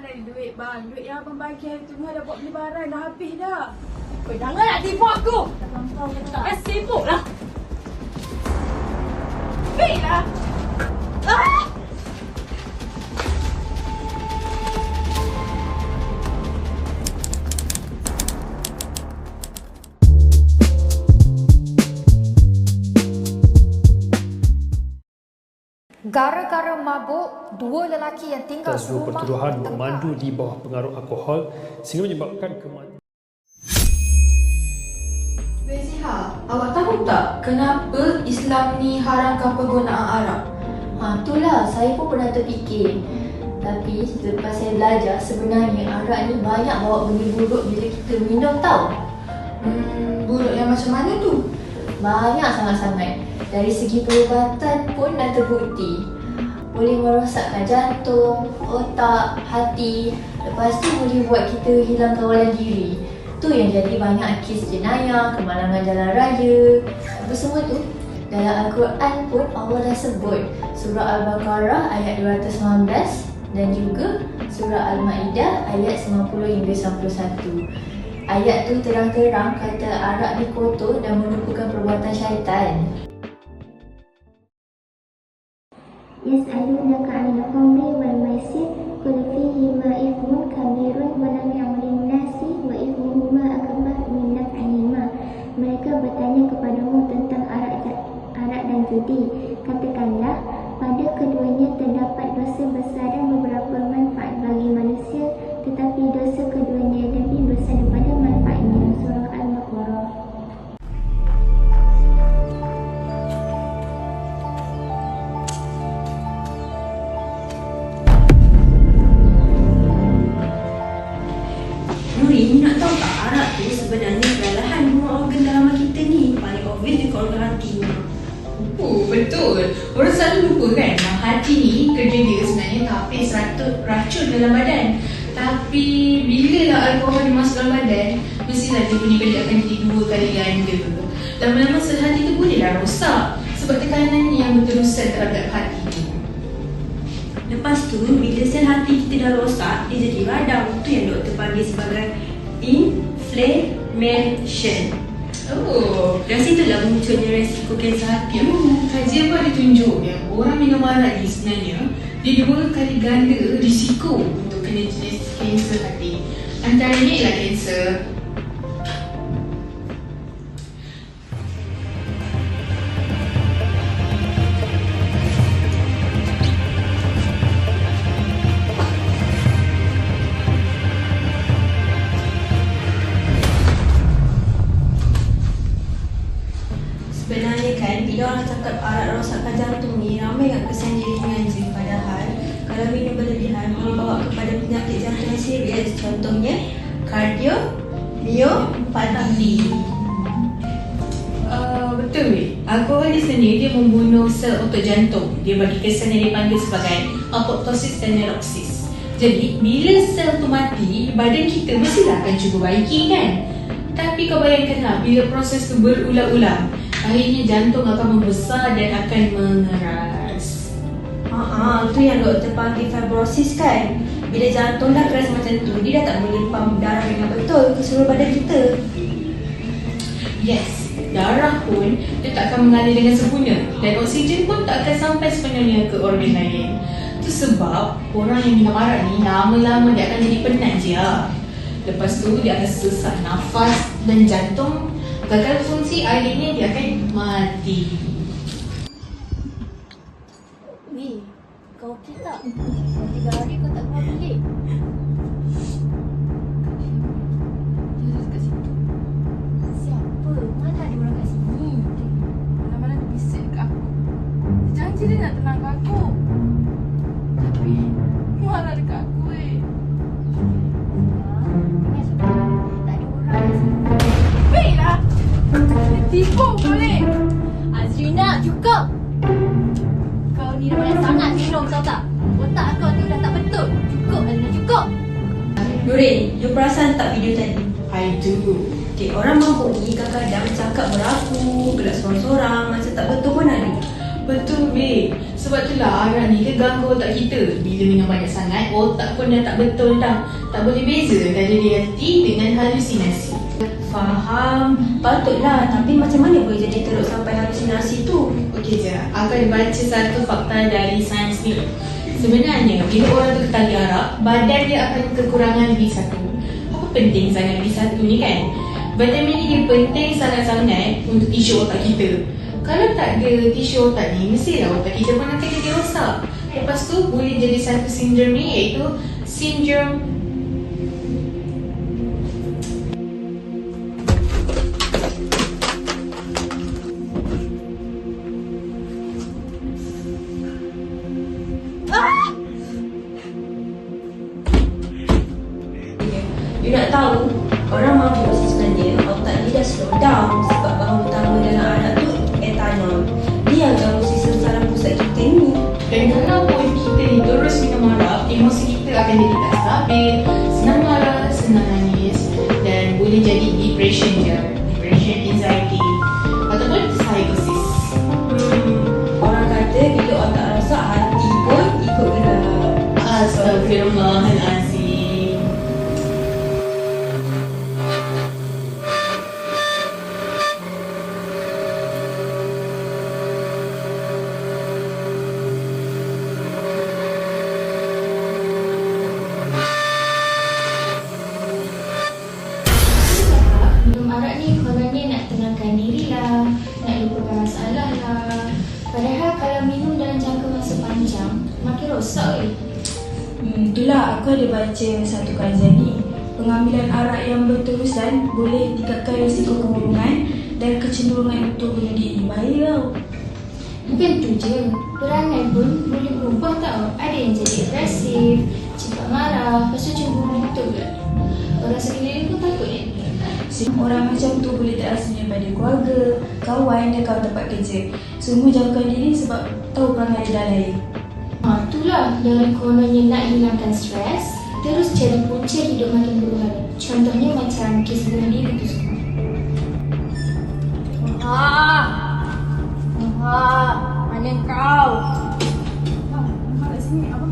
mana ada duit bang. Duit yang abang bagi hari tu dah buat beli barang dah habis dah. Kau jangan nak tipu aku. Tak payah sibuk lah. Baik lah. Ah! Gara-gara mabuk, dua lelaki yang tinggal dua serumah pertuduhan memandu di bawah pengaruh alkohol sehingga menyebabkan kematian. Beziha, awak tahu tak kenapa Islam ni haramkan penggunaan arak? Ha, itulah saya pun pernah terfikir. Tapi selepas saya belajar sebenarnya arak ni banyak bawa benda buruk bila kita minum tau. Hmm, buruk yang macam mana tu? Banyak sangat-sangat. Dari segi perubatan pun dah terbukti. Boleh merosakkan jantung, otak, hati. Lepas tu boleh buat kita hilang kawalan diri. Tu yang jadi banyak kes jenayah, kemalangan jalan raya. Apa semua tu? Dalam Al-Quran pun Allah dah sebut Surah Al-Baqarah ayat 219 dan juga Surah Al-Ma'idah ayat 90 hingga 91. Ayat tu terang-terang kata arak ni kotor dan merupakan perbuatan syaitan. يسألونك عن الخمر Betul. Orang selalu lupa kan, hati ni kerja dia sebenarnya tapis racun, racun dalam badan. Tapi bila lah alkohol masuk dalam badan, mestilah dia punya kerja akan jadi dua kali ganda. Lama-lama sel hati tu bolehlah rosak sebab tekanan yang berterusan terhadap hati. Lepas tu, bila sel hati kita dah rosak, dia jadi radang. Tu yang doktor panggil sebagai inflammation. Dan situlah munculnya resiko kanser hati. Hmm, kajian pun ada tunjuk yang orang minum arak ni sebenarnya dia dua kali ganda risiko untuk kena jenis kanser hati. Antaranya ialah kanser Sebenarnya kan, bila orang cakap arak rosakkan jantung ni, ramai yang kesan dia ringan je. Padahal, kalau minum berlebihan, boleh bawa kepada penyakit jantung yang serius. Contohnya, kardiomyopati. Uh, betul weh. Alkohol ni sebenarnya dia membunuh sel otot jantung. Dia bagi kesan yang dipanggil sebagai apoptosis dan neurosis. Jadi, bila sel tu mati, badan kita mestilah akan cuba baiki kan? Tapi kau bayangkanlah bila proses tu berulang-ulang, akhirnya jantung akan membesar dan akan mengeras. Haa, tu yang doktor panggil fibrosis kan? Bila jantung dah keras macam tu, dia dah tak boleh pump darah dengan betul ke seluruh badan kita. Yes, darah pun dia tak akan mengalir dengan sempurna dan oksigen pun tak akan sampai sepenuhnya ke organ lain. Itu sebab orang yang minum arak ni lama-lama dia akan jadi penat je. Lepas tu dia akan sesak nafas dan jantung gagal fungsi akhirnya dia akan mati. Weh, kau okey tak? Tiga hari kau tak keluar bilik. Siapa? Mana ada orang kat sini? Mana-mana dia bisik dekat aku. Dia janji dia nak tenangkan aku. Minum tahu tak? Otak kau ni dah tak betul. Cukup Azrina, cukup! Nurin, you perasan tak video tadi? I do. Okay, orang mabuk ni kadang-kadang cakap beraku, gelak sorang-sorang, macam tak betul pun ada. Betul weh. Sebab itulah arak ni dia ganggu otak kita. Bila minum banyak sangat, otak pun dah tak betul dah. Tak boleh beza antara realiti dengan halusinasi. Faham. Patutlah. Tapi macam mana boleh jadi teruk sampai halusinasi tu? Okey je, aku ada baca satu fakta dari sains ni. Sebenarnya, bila orang tu ketahui arak, badan dia akan kekurangan B1. Apa penting sangat B1 ni kan? Vitamin ni dia penting sangat-sangat untuk tisu otak kita. Kalau tak ada tisu otak ni, mestilah otak kita pun akan jadi rosak. Lepas tu boleh jadi satu sindrom ni iaitu sindrom kita akan jadi tak stabil, senang marah, senang nangis dan boleh jadi depression je. Depression, anxiety ataupun psychosis. Hmm, orang kata bila otak rosak hati pun ikut gerak. Astagfirullahalazim. Rosak eh. Hmm, itulah aku ada baca satu kajian ni. Pengambilan arak yang berterusan boleh tingkatkan risiko kemurungan dan kecenderungan untuk bunuh diri. Bahaya tau. Bukan tu je, perangai pun boleh berubah tau. Ada yang jadi agresif, cepat marah, lepas tu cemburu betul ke? Orang sekeliling pun takut eh. Orang macam tu boleh terasnya pada keluarga, kawan dan kawan tempat kerja. Semua jauhkan diri sebab tahu perangai dah lain. Ha, itulah yang kononnya nak hilangkan stres, terus jadi punca hidup makin berharga. Contohnya macam kes bunuh diri tu semua. Ah, ah, mana kau? Mak kat sini, abang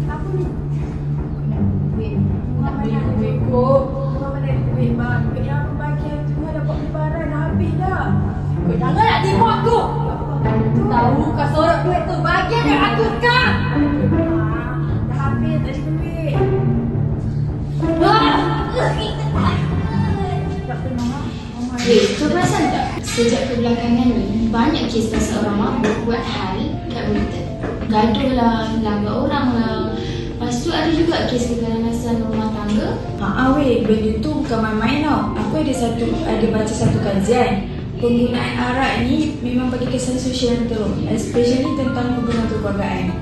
Mama Eh, kau perasan tak? Sejak kebelakangan ni, banyak kes pasal orang mabuk buat hal kat Britain. Gaduh lah, langgar orang lah. Lepas tu ada juga kes keganasan rumah tangga. Haa weh, benda tu bukan main-main tau. Aku ada satu ada baca satu kajian. Penggunaan arak ni memang bagi kesan sosial yang teruk, especially tentang hubungan kekeluargaan.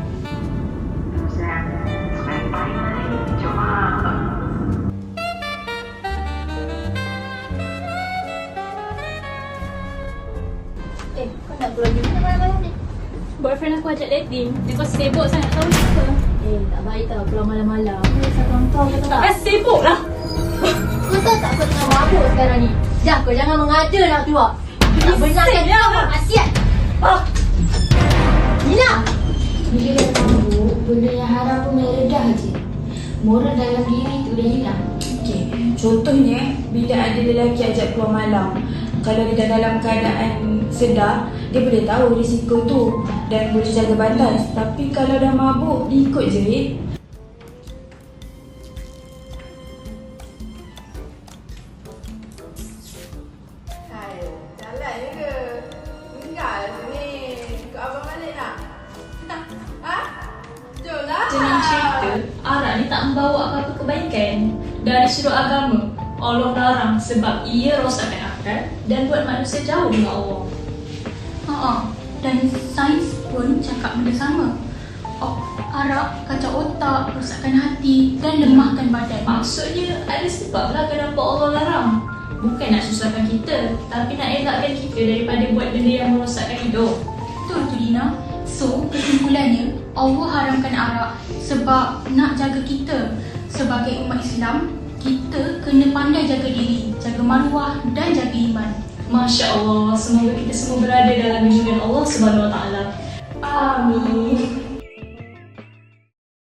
Boyfriend aku ajak dating. Dia kau sibuk sangat tahu ni apa? Eh, tak baik tau pulang malam-malam. Ni sakang kau kata tak. Kan sibuk lah. Kau tahu tak kau tengah mabuk sekarang ni? Dah, kau jangan mengada nak keluar. Tak benarkan kau maksiat. Ah. Nina! Bila dah mabuk, benda yang haram pun meredah je. Moral dalam diri tu dah hilang. Okey, contohnya bila ada lelaki ajak keluar malam, kalau dia dalam keadaan sedar, dia boleh tahu risiko tu dan boleh jaga batas. Tapi kalau dah mabuk, dia ikut je weh. Hai, jalan je ke? Tinggal sini. Ikut abang balik nak? Ha? Lah. Jangan cerita, arak ni tak membawa apa-apa kebaikan. Dari sudut agama, Allah larang sebab ia rosakkan akal dan buat manusia jauh dengan Allah. Ha, dan sains pun cakap benda sama. Oh, arak kacau otak, rosakkan hati dan lemahkan badan. Maksudnya, ada sebab lah kenapa Allah larang. Bukan nak susahkan kita, tapi nak elakkan kita daripada buat benda yang merosakkan hidup. Betul tu Dina. So, kesimpulannya, Allah haramkan arak sebab nak jaga kita. Sebagai umat Islam, kita kena pandai jaga diri, jaga maruah dan jaga iman. Masya Allah, semoga kita semua berada dalam junjungan Allah Subhanahu Wa Taala. Amin.